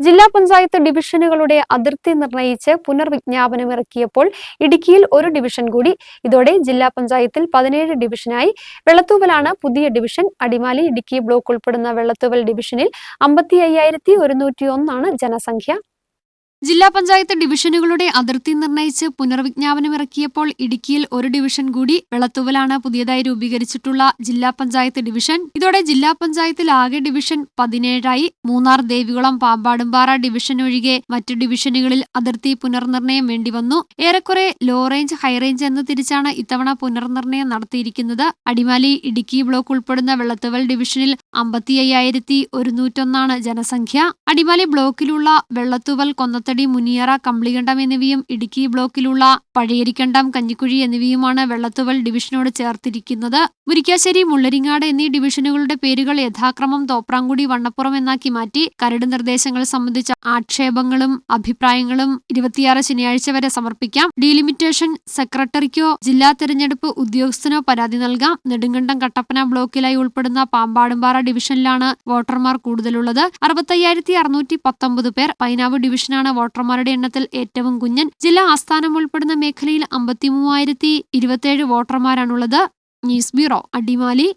ജില്ലാ പഞ്ചായത്ത് ഡിവിഷനുകളുടെ അതിർത്തി നിർണയിച്ച് പുനർവിജ്ഞാപനം ഇറക്കിയപ്പോൾ ഇടുക്കിയിൽ ഒരു ഡിവിഷൻ കൂടി. ഇതോടെ ജില്ലാ പഞ്ചായത്തിൽ പതിനേഴ് ഡിവിഷനായി. വെള്ളത്തൂവലാണ് പുതിയ ഡിവിഷൻ. അടിമാലി ഇടുക്കി ബ്ലോക്ക് ഉൾപ്പെടുന്ന വെള്ളത്തൂവൽ ഡിവിഷനിൽ അമ്പത്തി അയ്യായിരത്തി ഒരുന്നൂറ്റി ഒന്നാണ് ജനസംഖ്യ. ജില്ലാ പഞ്ചായത്ത് ഡിവിഷനുകളുടെ അതിർത്തി നിർണയിച്ച് പുനർവിജ്ഞാപനമിറക്കിയപ്പോൾ ഇടുക്കിയിൽ ഒരു ഡിവിഷൻ കൂടി വെളത്തുവലാണ് പുതിയതായി രൂപീകരിച്ചിട്ടുള്ള ജില്ലാ പഞ്ചായത്ത് ഡിവിഷൻ. ഇതോടെ ജില്ലാ പഞ്ചായത്തിൽ ആകെ ഡിവിഷൻ പതിനേഴായി. മൂന്നാർ ദേവികുളം പാമ്പാടുംപാറ ഡിവിഷൻ ഒഴികെ മറ്റു ഡിവിഷനുകളിൽ അതിർത്തി പുനർനിർണയം വേണ്ടിവന്നു. ഏറെക്കുറെ ലോ റേഞ്ച് ഹൈറേഞ്ച് എന്ന് തിരിച്ചാണ് ഇത്തവണ പുനർനിർണയം നടത്തിയിരിക്കുന്നത്. അടിമാലി ഇടുക്കി ബ്ലോക്ക് ഉൾപ്പെടുന്ന വെള്ളത്തുവൽ ഡിവിഷനിൽ അമ്പത്തി അയ്യായിരത്തി ഒരുന്നൂറ്റൊന്നാണ് ജനസംഖ്യ. അടിമാലി ബ്ലോക്കിലുള്ള വെള്ളത്തുവൽ കൊന്നത്തടി മുനിയറ കമ്പളികണ്ടം എന്നിവയും ഇടുക്കി ബ്ലോക്കിലുള്ള പഴയരിക്കണ്ടം കഞ്ഞിക്കുഴി എന്നിവയുമാണ് വെള്ളത്തുവൽ ഡിവിഷനോട് ചേർത്തിരിക്കുന്നത്. മുരിക്കാശ്ശേരി മുള്ളരിങ്ങാട് എന്നീ ഡിവിഷനുകളുടെ പേരുകൾ യഥാക്രമം തോപ്രാങ്കുടി വണ്ണപ്പുറം എന്നാക്കി മാറ്റി കരട് നിർദ്ദേശങ്ങൾ സംബന്ധിച്ച ആക്ഷേപങ്ങളും അഭിപ്രായങ്ങളും ഇരുപത്തിയാറ് ശനിയാഴ്ച വരെ സമർപ്പിക്കാം. ഡീലിമിറ്റേഷൻ സെക്രട്ടറിക്കോ ജില്ലാ തെരഞ്ഞെടുപ്പ് ഉദ്യോഗസ്ഥനോ പരാതി നൽകാം. നെടുങ്കണ്ടം കട്ടപ്പന ബ്ലോക്കിലായി ഉൾപ്പെടുന്ന പാമ്പാടുംപാറ ഡിവിഷനിലാണ് വോട്ടർമാർ കൂടുതലുള്ളത്. അറുപത്തയ്യായിരത്തി അറുന്നൂറ്റി പത്തൊമ്പത് പേർ പൈനാവ് ഡിവിഷനാണ് വോട്ടർമാരുടെ എണ്ണത്തിൽ ഏറ്റവും കുഞ്ഞൻ ജില്ലാ ആസ്ഥാനം ഉൾപ്പെടുന്ന മേഖലയിൽ അമ്പത്തിമൂവായിരത്തി ഇരുപത്തിയേഴ് വോട്ടർമാരാണുള്ളത്. News bureau Adimali.